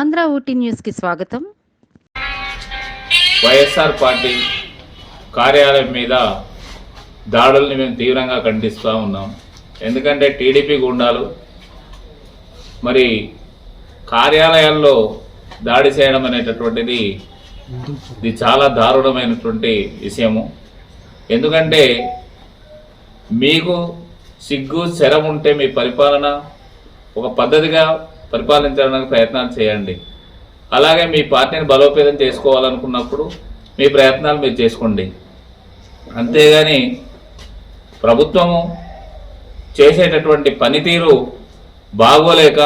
ఆంధ్ర ఊటీ న్యూస్కి స్వాగతం. వైఎస్ఆర్ పార్టీ కార్యాలయం మీద దాడుల్ని మేము తీవ్రంగా ఖండిస్తూ ఉన్నాం. ఎందుకంటే టీడీపీ గుండాలు మరి కార్యాలయాల్లో దాడి చేయడం అనేటటువంటిది ఇది చాలా దారుణమైనటువంటి విషయము. ఎందుకంటే మీకు సిగ్గు శరం ఉంటే మీ పరిపాలన ఒక పద్ధతిగా పరిపాలించడానికి ప్రయత్నాలు చేయండి. అలాగే మీ పార్టీని బలోపేతం చేసుకోవాలనుకున్నప్పుడు మీ ప్రయత్నాలు మీరు చేసుకోండి. అంతేగాని ప్రభుత్వము చేసేటటువంటి పనితీరు బాగోలేక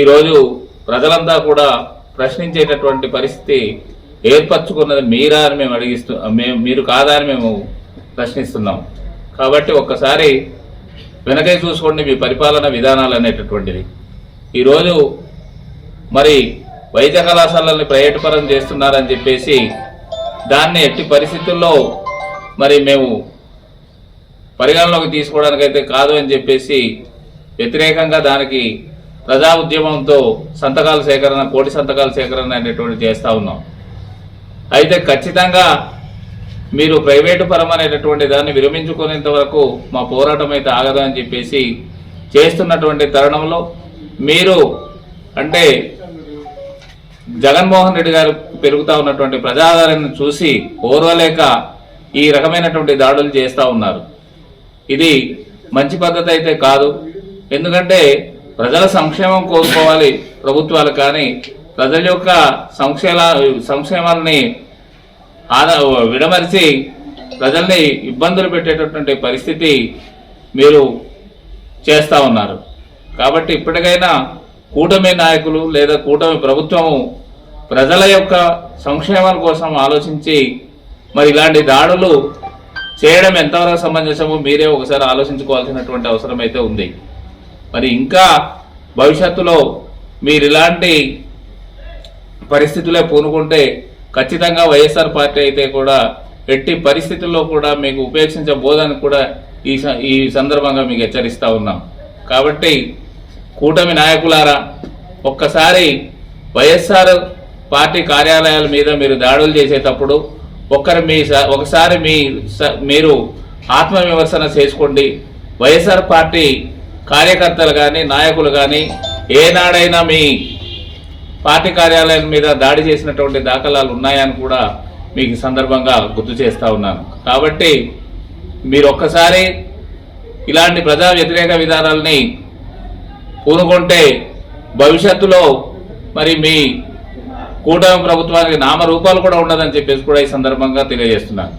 ఈరోజు ప్రజలంతా కూడా ప్రశ్నించేటటువంటి పరిస్థితి ఏర్పరచుకున్నది మీరా అని మేము అడిగిస్తూ మేము మీరు కాదా అని మేము ప్రశ్నిస్తున్నాం. కాబట్టి ఒక్కసారి వెనకై చూసుకోండి మీ పరిపాలన విధానాలు అనేటటువంటిది ఈరోజు మరి వైద్య కళాశాలల్ని ప్రైవేటుపరం చేస్తున్నారని చెప్పేసి దాన్ని ఎట్టి పరిస్థితుల్లో మరి మేము పరిగణలోకి తీసుకోవడానికైతే కాదు అని చెప్పేసి వ్యతిరేకంగా దానికి ప్రజా ఉద్యమంతో సంతకాల సేకరణ కోటి సంతకాల సేకరణ అనేటువంటి చేస్తూ ఉన్నాం. అయితే ఖచ్చితంగా మీరు ప్రైవేటు పరం అనేటటువంటి దాన్ని విరమించుకునేంత వరకు మా పోరాటం అయితే ఆగదు అని చెప్పేసి చేస్తున్నటువంటి తరుణంలో మీరు అంటే జగన్మోహన్ రెడ్డి గారు పెరుగుతూ ఉన్నటువంటి ప్రజాదరణను చూసి ఓర్వలేక ఈ రకమైనటువంటి దాడులు చేస్తూ ఉన్నారు. ఇది మంచి పద్ధతి అయితే కాదు. ఎందుకంటే ప్రజల సంక్షేమం కోరుకోవాలి ప్రభుత్వాలు కానీ ప్రజల యొక్క సంక్షేమ సంక్షేమాన్ని ఆదా విడమరిచి ప్రజల్ని ఇబ్బందులు పెట్టేటటువంటి పరిస్థితి మీరు చేస్తూ ఉన్నారు. కాబట్టి ఇప్పటికైనా కూటమి నాయకులు లేదా కూటమి ప్రభుత్వము ప్రజల యొక్క సంక్షేమం కోసం ఆలోచించి మరి ఇలాంటి దాడులు చేయడం ఎంతవరకు సమంజసమో మీరే ఒకసారి ఆలోచించుకోవాల్సినటువంటి అవసరం అయితే ఉంది. మరి ఇంకా భవిష్యత్తులో మీరు ఇలాంటి పరిస్థితులే పూనుకుంటే ఖచ్చితంగా వైఎస్ఆర్ పార్టీ అయితే కూడా ఎట్టి పరిస్థితుల్లో కూడా మీకు ఉపేక్షించబోదని కూడా ఈ స- ఈ సందర్భంగా మీకు హెచ్చరిస్తూ ఉన్నాం. కాబట్టి కూటమి నాయకులారా ఒక్కసారి వైఎస్ఆర్ పార్టీ కార్యాలయాల మీద మీరు దాడులు చేసేటప్పుడు ఒక్కరి మీ స- ఒకసారి మీ స- మీరు ఆత్మవిమర్శన చేసుకోండి. వైఎస్ఆర్ పార్టీ కార్యకర్తలు కానీ నాయకులు కానీ ఏనాడైనా మీ పార్టీ కార్యాలయం మీద దాడి చేసినటువంటి దాఖలాలు ఉన్నాయని కూడా మీకు సందర్భంగా గుర్తు చేస్తూ ఉన్నాను. కాబట్టి మీరు ఒక్కసారి ఇలాంటి ప్రజా వ్యతిరేక విధానాలని పూనుకుంటే భవిష్యత్తులో మరి మీ కూటమి ప్రభుత్వానికి నామరూపాలు కూడా ఉండదని చెప్పేసి కూడా ఈ సందర్భంగా తెలియజేస్తున్నాను.